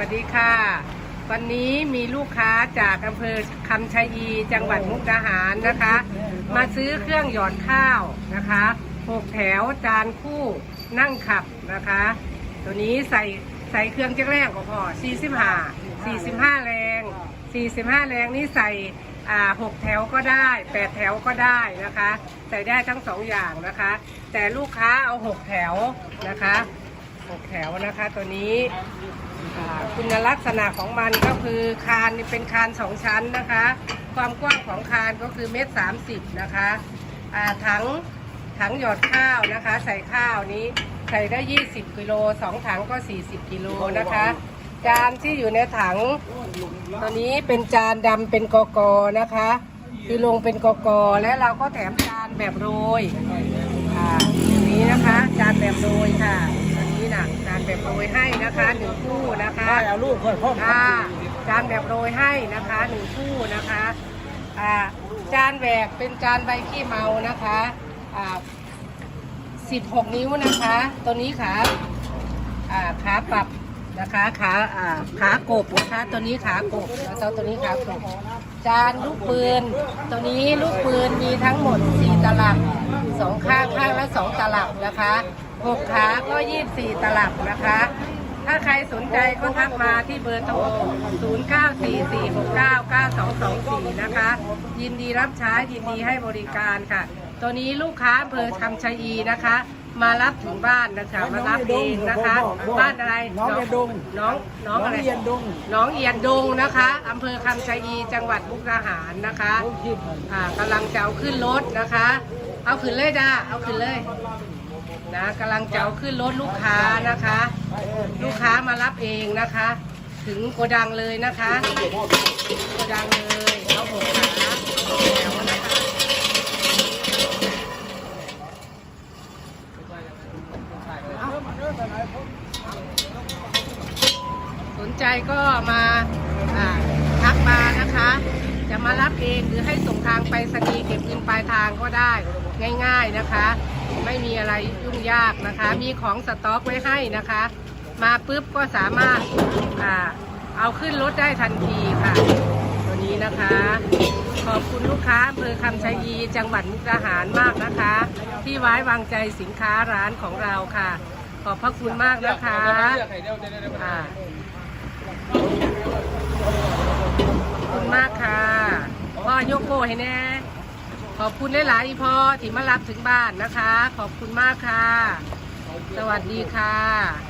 วัสดีค่ะ วันนี้มีลูกค้าจากอำเภอคำชะอีจังหวัดมุกดาหารนะคะ มาซื้อเครื่องหยอดข้าวนะคะหกแถวจานคู่นั่งขับนะคะ ตัวนี้ใส่ใส่เครื่องจักรแรงก็พอ45 45 แรง 45 แรงนี่ใส่หกแถวก็ได้แปดแถวก็ได้นะคะ ใส่ได้ทั้งสองอย่างนะคะ แต่ลูกค้าเอาหกแถวนะคะ หกแถวนะคะตัวนี้คุณลักษณะของมันก็คือคานเป็นคานสองชั้นนะคะ ความกว้างของคานก็คือเมตรสามสิบนะคะถังถังหยอดข้าวนะคะ ใส่ข้าวนี้ใส่ได้ 20กิโลสองถังก็ 40กิโลนะคะ จานที่อยู่ในถังตัวนี้เป็นจานดำเป็นกกอนะคะ คือลงเป็นกกและเราก็แถมจานแบบโรยอ่าอย่างนี้นะคะ จานแบบโร นะคะเอาลูกก่อนพ่อค่ะจานแบบโรยให้นะคะหนึ่งคู่นะคะอ่าจานแหวกเป็นจานใบขี้เมานะคะอ่า16นิ้วนะคะ ตัวนี้ขาอ่าขาปรับนะคะขาอ่าขากบนะคะตัวนี้ขากบแล้วตัวนี้ขากบจานลูกปืน ตัวนี้ลูกปืนมีทั้งหมด 4 ตลับสองข้างข้างละ 2 ตลับนะคะหกขาก็ 24 ตลับนะคะ ถ้าใครสนใจก็ทักมาที่เบอร์โทร 0944699224 นะคะ ยินดีรับใช้ยินดีให้บริการค่ะ ตัวนี้ลูกค้าอำเภอคำชะอีนะคะ มารับถึงบ้านนะคะมารับเองนะคะ บ้านอะไรน้องเรียนดงน้องน้องอะไรเรียนดงน้องเอียนดงนะคะอำเภอคำชะอีจังหวัดมุกดาหารนะคะลูกคิดอ่ากำลังจะเอาขึ้นรถนะคะ เอาขึ้นเลยจ้าเอาขึ้นเลยนะกำลังจะเอาขึ้นรถลูกค้านะคะ ลูกค้ามารับเองนะคะ ถึงโกดังเลยนะคะโกดังเลยเอาหกขาแถวนะคะสนใจก็มาทักมานะคะ จะมารับเองหรือให้ส่งทางไปสนีเก็บเงินปลายทางก็ได้ง่าย ๆนะคะ ไม่มีอะไรยุ่งยากนะคะ มีของสต็อกไว้ให้นะคะ มาปุ๊บก็สามารถอเอาขึ้นรถได้ทันทีค่ะ ตัวนี้นะคะ ขอบคุณลูกค้าอำเภอคำชะอีจังหวัดมุกดาหารมากนะคะ ที่ไว้วางใจสินค้าร้านของเราค่ะ ขอบพระคุณมากนะคะอ่าขอบคุณมากค่ะพ่อยกโกให้แน่ขอบคุณหลายๆพ่อที่มารับถึงบ้านนะคะ ขอบคุณมากค่ะ สวัสดีค่ะ